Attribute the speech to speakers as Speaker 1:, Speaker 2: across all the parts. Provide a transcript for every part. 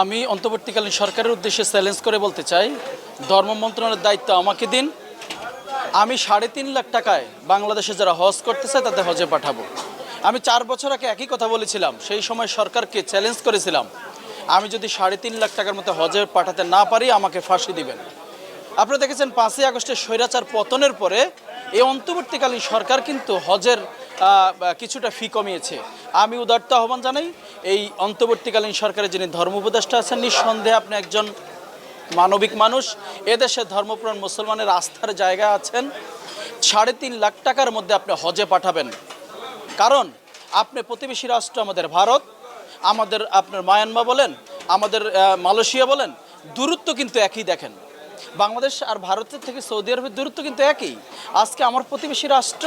Speaker 1: আমি অন্তর্বর্তীকালীন সরকারের উদ্দেশ্যে চ্যালেঞ্জ করে বলতে চাই, ধর্ম মন্ত্রণালয়ের দায়িত্ব আমাকে দিন। আমি সাড়ে তিন লাখ টাকায় বাংলাদেশে যারা হজ করতে চায় তাদের হজে পাঠাবো। আমি চার বছর আগে একই কথা বলেছিলাম, সেই সময় সরকারকে চ্যালেঞ্জ করেছিলাম, আমি যদি সাড়ে তিন লাখ টাকার মতো হজে পাঠাতে না পারি, আমাকে ফাঁসি দিবেন। আপনারা দেখেছেন পাঁচই আগস্টের স্বৈরাচার পতনের পরে এই অন্তর্বর্তীকালীন সরকার কিন্তু হজের কিছুটা ফি কমিয়েছে। আমি উদারতা আহ্বান জানাই এই অন্তর্বর্তীকালীন সরকারের যিনি ধর্ম উপদেষ্টা আছেন, নিঃসন্দেহে আপনি একজন মানবিক মানুষ, এদেশে ধর্মপ্রাণ মুসলমানের আস্থার জায়গা আছেন, সাড়ে তিন লাখ টাকার মধ্যে আপনি হজে পাঠাবেন। কারণ আপনি প্রতিবেশী রাষ্ট্র আমাদের ভারত, আমাদের আপনার মায়ানমা বলেন, আমাদের মালয়েশিয়া বলেন, দূরত্ব কিন্তু একই দেখেন। বাংলাদেশ আর ভারতের থেকে সৌদি আরবের দূরত্ব কিন্তু একই। আজকে আমার প্রতিবেশী রাষ্ট্র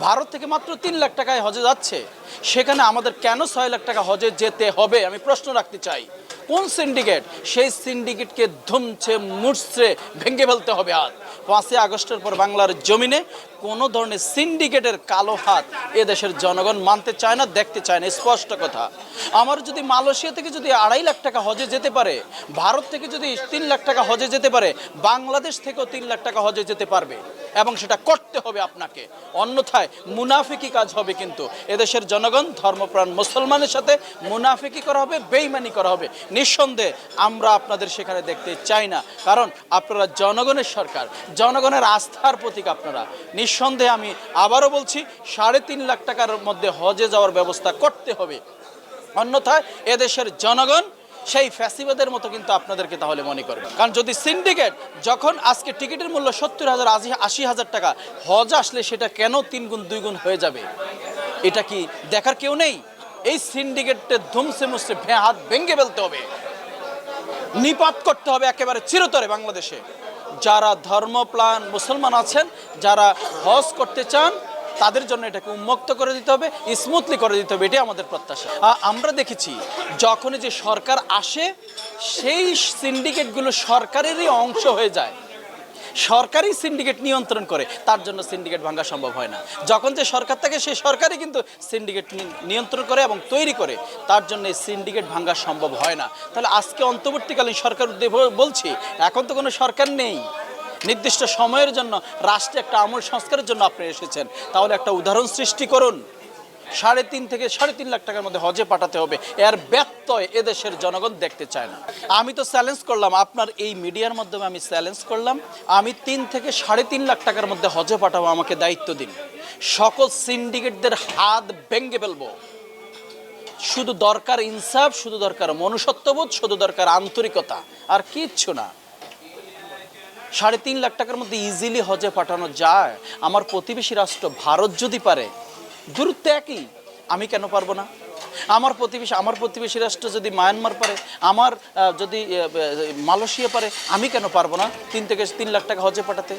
Speaker 1: ভারত থেকে মাত্র তিন লাখ টাকায় হজে যাচ্ছে। সেখানে আমাদের কেন ছয় লাখ টাকা হজে যেতে হবে? আমি প্রশ্ন রাখতে চাই। কোন সিন্ডিকেট সেই সিন্ডিকেটকে ধুমছে, মুড়ছে, ভেঙে ফেলতে হবে আজ। পাঁচই আগস্টের পর বাংলার জমিনে কোনো ধরনের সিন্ডিকেটের কালো হাত এ দেশের জনগণ মানতে চায় না, দেখতে চায় না স্পষ্ট কথা। আমার যদি মালয়েশিয়া থেকে যদি আড়াই লাখ টাকা হজে যেতে পারে, ভারত থেকে যদি তিন লাখ টাকা হজে যেতে পারে, বাংলাদেশ থেকেও তিন লাখ টাকা হজে যেতে পারবে এবং সেটা করতে হবে আপনাকে। অন্যথায় মুনাফিকি কাজ হবে কিন্তু। এদেশের জনগণ ধর্মপ্রাণ মুসলমানের সাথে মুনাফিকি করা হবে বেইমানি করা হবে। নিঃসন্দেহে আমরা আপনাদের সেখানে দেখতে চাই না। কারণ আপনারা জনগণের সরকার, জনগণের আস্থার প্রতীক আপনারা। নিঃসন্দেহে আমি আবারও বলছি, সাড়ে তিন লাখ টাকার মধ্যে হজে যাওয়ার ব্যবস্থা করতে হবে। অন্যথায় এদেশের জনগণ সেই ফ্যাসিবাদের মতো কিন্তু আপনাদেরকে তাহলে মনে করবে। কারণ যদি সিন্ডিকেট যখন আজকে টিকিটের মূল্য সত্তর হাজার, আশি হাজার টাকা, হজ আসলে সেটা কেন তিন গুণ, দুই গুণ হয়ে যাবে? এটা কি দেখার কেউ নেই? এই সিন্ডিকেটের ধুমসে মুসে হাত ভেঙে ফেলতে হবে। নিপাত করতে হবে একেবারে চিরতরে বাংলাদেশে। যারা ধর্ম ধর্মপ্রাণ মুসলমান আছেন, যারা হজ করতে চান, তাদের জন্য এটাকে উন্মুক্ত করে দিতে হবে, স্মুথলি করে দিতে হবে, এটাই আমাদের প্রত্যাশা। আমরা দেখেছি, যখনই যে সরকার আসে, সেই সিন্ডিকেটগুলো সরকারেরই অংশ হয়ে যায়। সরকারই সিন্ডিকেট নিয়ন্ত্রণ করে, তার জন্য সিন্ডিকেট ভাঙা সম্ভব হয় না। যখন যে সরকার থাকে, সেই সরকারই কিন্তু সিন্ডিকেট নিয়ন্ত্রণ করে এবং তৈরি করে, তার জন্য এই সিন্ডিকেট ভাঙা সম্ভব হয় না। তাহলে আজকে অন্তর্বর্তীকালীন সরকার বলছি, এখন তো কোনো সরকার নেই। নির্দিষ্ট সময়ের জন্য, রাষ্ট্রে একটা আমূল সংস্কারের জন্য আপনি এসেছেন। তাহলে একটা উদাহরণ সৃষ্টি করুন। সাড়ে তিন থেকে সাড়ে তিন লাখ টাকার মধ্যে হজে পাঠাতে হবে। এর ব্যত্যয় এদেশের জনগণ দেখতে চায় না। আমি তো চ্যালেঞ্জ করলাম, আপনার এই মিডিয়ার মাধ্যমে আমি চ্যালেঞ্জ করলাম। আমি তিন থেকে সাড়ে তিন লাখ টাকার মধ্যে হজে পাঠাবো, আমাকে দায়িত্ব দিন। সকল সিন্ডিকেটদের হাত ভেঙ্গে ফেলব। শুধু দরকার ইনসাফ, শুধু দরকার মনুষ্যত্ববোধ, শুধু দরকার আন্তরিকতা, আর কিচ্ছু না। সাড়ে তিন লাখ টাকার মধ্যে ইজিলি হজে পাঠানো যায়। আমার প্রতিবেশী রাষ্ট্র ভারত যদি পারে দূরত্ব একই, আমি কেন পারব না? আমার প্রতিবেশী আমার প্রতিবেশী রাষ্ট্র যদি মায়ানমার পারে, আমার যদি মালয়েশিয়া পারে, আমি কেন পারব না? তিন থেকে, তিন লাখ টাকা হজে পাঠাতে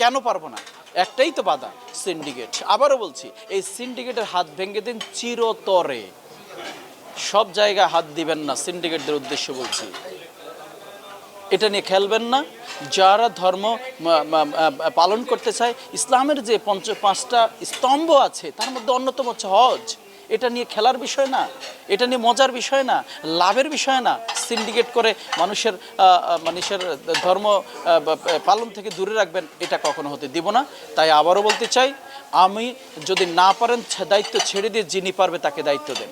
Speaker 1: কেন পারব না? একটাই তো বাধা সিন্ডিকেট আবারও বলছি, এই সিন্ডিকেটের হাত ভেঙে দিন চিরতরে। সব জায়গায় হাত দিবেন না সিন্ডিকেটদের উদ্দেশ্য বলছি। এটা নিয়ে খেলবেন না। যারা ধর্ম পালন করতে চায়, ইসলামের যে পঞ্চ, পাঁচটা স্তম্ভ আছে, তার মধ্যে অন্যতম হচ্ছে হজ। এটা নিয়ে খেলার বিষয় না, এটা নিয়ে মজার বিষয় না, লাভের বিষয় না। সিন্ডিকেট করে মানুষের মানুষের ধর্ম পালন থেকে দূরে রাখবেন, এটা কখনো হতে দিব না। তাই আবারও বলতে চাই, আমি যদি না পারেন দায়িত্ব ছেড়ে দিয়ে যিনি পারবে তাকে দায়িত্ব দেন।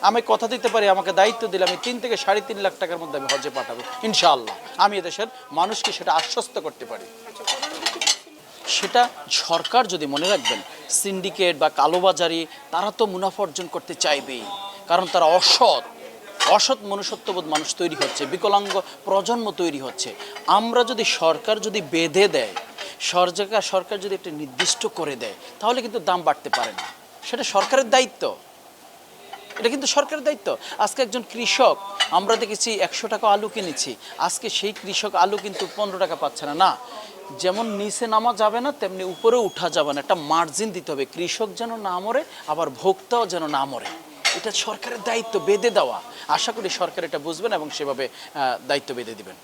Speaker 1: আমি কথা দিতে পারি, আমাকে দায়িত্ব দিলে আমি তিন থেকে সাড়ে তিন লাখ টাকার মধ্যে আমি হজে পাঠাবো, ইনশাআল্লাহ। আমি এদেশের মানুষকে সেটা আশ্বস্ত করতে পারি। সেটা সরকার যদি মনে রাখবেন, সিন্ডিকেট বা কালোবাজারি, তারা তো মুনাফা অর্জন করতে চাইবেই। কারণ তারা অসৎ। অসৎ মনুষ্যত্ববোধ মানুষ তৈরি হচ্ছে, বিকলাঙ্গ প্রজন্ম তৈরি হচ্ছে। আমরা যদি সরকার যদি বেঁধে দেয়, সরকার সরকার যদি একটা নির্দিষ্ট করে দেয়, তাহলে কিন্তু দাম বাড়তে পারে না। সেটা সরকারের দায়িত্ব। এটা কিন্তু সরকারের দায়িত্ব। আজকে একজন কৃষক, আমরা দেখেছি একশো টাকা আলু কিনেছি। আজকে সেই কৃষক আলু কিন্তু পনেরো টাকা পাচ্ছে না। না, যেমন নিচে নামা যাবে না, তেমনি উপরে উঠা যাবে না। একটা মার্জিন দিতে হবে। কৃষক যেন না মরে, আবার ভোক্তাও যেন না মরে। এটা সরকারের দায়িত্ব, বেঁধে দেওয়া। আশা করি সরকার এটা বুঝবেন এবং সেভাবে দায়িত্ব বেঁধে দিবেন।